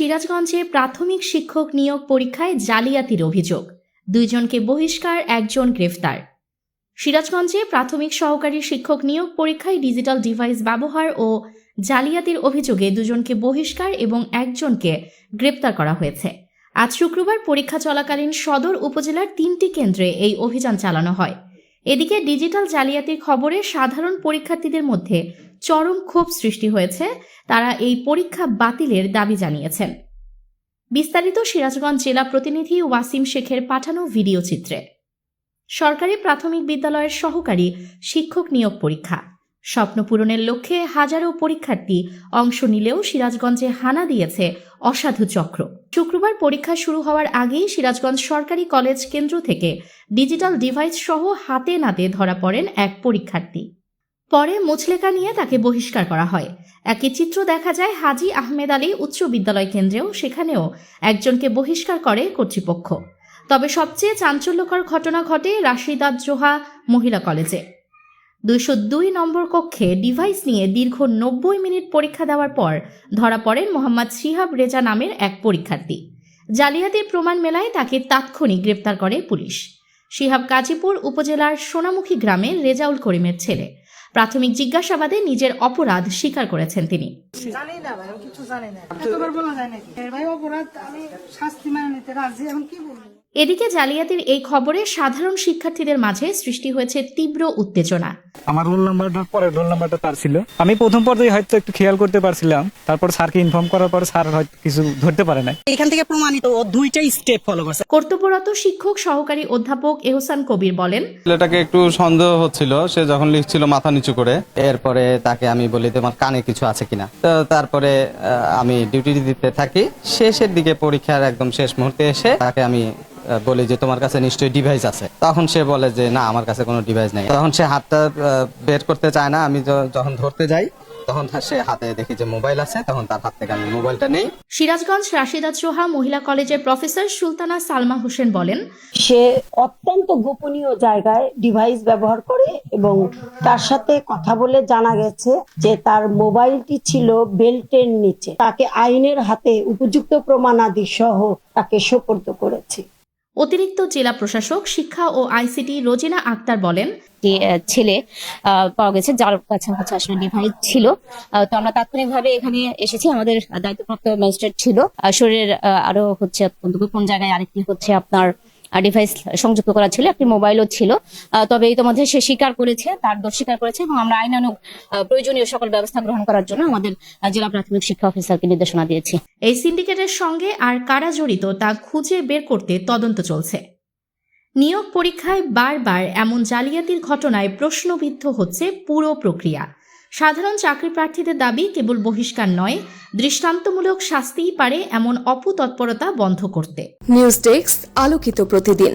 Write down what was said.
সিরাজগঞ্জে প্রাথমিক শিক্ষক নিয়োগ পরীক্ষায় জালিয়াতির অভিযোগ। দুইজনকে বহিষ্কার, একজন গ্রেফতার। সিরাজগঞ্জে প্রাথমিক সহকারী শিক্ষক নিয়োগ পরীক্ষায় ডিজিটাল ডিভাইস ব্যবহার ও জালিয়াতির অভিযোগে দুজনকে বহিষ্কার এবং একজনকে গ্রেপ্তার করা হয়েছে। আজ শুক্রবার পরীক্ষা চলাকালীন সদর উপজেলার তিনটি কেন্দ্রে এই অভিযান চালানো হয়। এদিকে ডিজিটাল জালিয়াতির খবরে সাধারণ পরীক্ষার্থীদের মধ্যে চরম ক্ষোভ সৃষ্টি হয়েছে, তারা এই পরীক্ষা বাতিলের দাবি জানিয়েছেন বিস্তারিত সিরাজগঞ্জ জেলা প্রতিনিধি ওয়াসিম শেখের পাঠানো ভিডিও চিত্রে। সরকারি প্রাথমিক বিদ্যালয়ের সহকারী শিক্ষক নিয়োগ পরীক্ষা। স্বপ্ন পূরণের লক্ষ্যে হাজারো পরীক্ষার্থী অংশ নিলেও সিরাজগঞ্জে হানা দিয়েছে অসাধু চক্র। শুক্রবার পরীক্ষা শুরু হওয়ার আগেই সিরাজগঞ্জ সরকারি কলেজ কেন্দ্র থেকে ডিজিটাল ডিভাইস সহ হাতে নাতে ধরা পড়েন এক পরীক্ষার্থী। পরে মুচলেকা নিয়ে তাকে বহিষ্কার করা হয়। একই চিত্র দেখা যায় হাজি আহমেদ আলী উচ্চ বিদ্যালয় কেন্দ্রেও, সেখানেও একজনকে বহিষ্কার করে কর্তৃপক্ষ। তবে সবচেয়ে চাঞ্চল্যকর ঘটনা ঘটে রাশিদাত জোহা মহিলা কলেজে। দুইশো দুই নম্বর কক্ষে ডিভাইস নিয়ে দীর্ঘ নব্বই মিনিট পরীক্ষা দেওয়ার পর ধরা পড়েন মোহাম্মদ শিহাব রেজা নামের এক পরীক্ষার্থী। জালিয়াতির প্রমাণ মেলায় তাকে তাৎক্ষণিক গ্রেপ্তার করে পুলিশ। শিহাব গাজীপুর উপজেলার সোনামুখী গ্রামের রেজাউল করিমের ছেলে। প্রাথমিক জিজ্ঞাসাবাদে নিজের অপরাধ স্বীকার করেছেন তিনি। জানি না ভাই কিছু জানি না। অপরাধ, আমি শাস্তি মেনে নিতে রাজি, এখন কি বলব? এদিকে জালিয়াতির এই খবরে সাধারণ শিক্ষার্থীদের মাঝে সৃষ্টি হয়েছে তীব্র উত্তেজনা। আমার রোল নাম্বারটার পরে রোল নাম্বারটা তার ছিল। আমি প্রথম পর্যায়ে হয়তো একটু খেয়াল করতে পারছিলাম তারপর স্যারকে ইনফর্ম করার পর স্যার হয়তো কিছু ধরতে পারে না এখান থেকে প্রমাণিত ও দুইটাই স্টেপ ফলো করছে। কর্তব্যরত শিক্ষক সহকারী অধ্যাপক এহসান কবির বলেন ছেলেটাকে একটু সন্দেহ হচ্ছিল সে যখন লিখছিল মাথা নিচু করে এরপরে তাকে আমি বলি তোমার কানে কিছু আছে কিনা? তো তারপরে আহ, আমি ডিউটি দিতে থাকি। শেষের দিকে পরীক্ষার একদম শেষ মুহূর্তে এসে তাকে আমি বলি যে তোমার কাছে নিশ্চয়ই ডিভাইস আছে। তখন সে বলে যে না আমার কাছে কোনো ডিভাইস নেই। তখন সে হাতটা বের করতে চায় না। আমি যখন ধরতে যাই তখন সে হাতে দেখি যে মোবাইল আছে। তখন তার হাত থেকে আমি মোবাইলটা নেই। সিরাজগঞ্জ রাশিদা চোহা মহিলা কলেজের প্রফেসর সুলতানা সালমা হোসেন বলেন সে অত্যন্ত গোপনীয় জায়গায় ডিভাইস ব্যবহার করে এবং তার সাথে কথা বলে জানা গেছে যে তার মোবাইলটি ছিল বেল্টের নিচে। তাকে আইনের হাতে উপযুক্ত প্রমাণাদি সহ তাকে সোপর্দ করেছে। অতিরিক্ত জেলা প্রশাসক, শিক্ষা ও আইসিটি রোজিনা আক্তার বলেন, যে ছেলে পাওয়া গেছে, যার কাছে হচ্ছে আসলে ডিভাইস ছিল। তো আমরা তাৎক্ষণিকভাবে এখানে এসেছি। আমাদের দায়িত্বপ্রাপ্ত ম্যাজিস্ট্রেট ছিল। শরীরের আরও হচ্ছে কোন জায়গায় আরেকটি হচ্ছে আপনার ডিভাইস সংযুক্ত করা ছিল, একটি মোবাইলও ছিল। তবে ইতিমধ্যে সে স্বীকার করেছে, তার দোষ স্বীকার করেছে এবং আমরা আইনানুগ প্রয়োজনীয় সকল ব্যবস্থা গ্রহণ করার জন্য আমাদের জেলা প্রাথমিক শিক্ষা অফিসারকে নির্দেশনা দিয়েছি। এই সিন্ডিকেটের সঙ্গে আর কারা জড়িত তা খুঁজে বের করতে তদন্ত চলছে। নিয়োগ পরীক্ষায় বারবার এমন জালিয়াতির ঘটনায় প্রশ্নবিদ্ধ হচ্ছে পুরো প্রক্রিয়া। সাধারণ চাকরি প্রার্থীদের দাবি কেবল বহিষ্কার নয়, দৃষ্টান্তমূলক শাস্তিই পারে এমন অপতৎপরতা বন্ধ করতে। নিউজ ডেস্ক আলোকিত প্রতিদিন।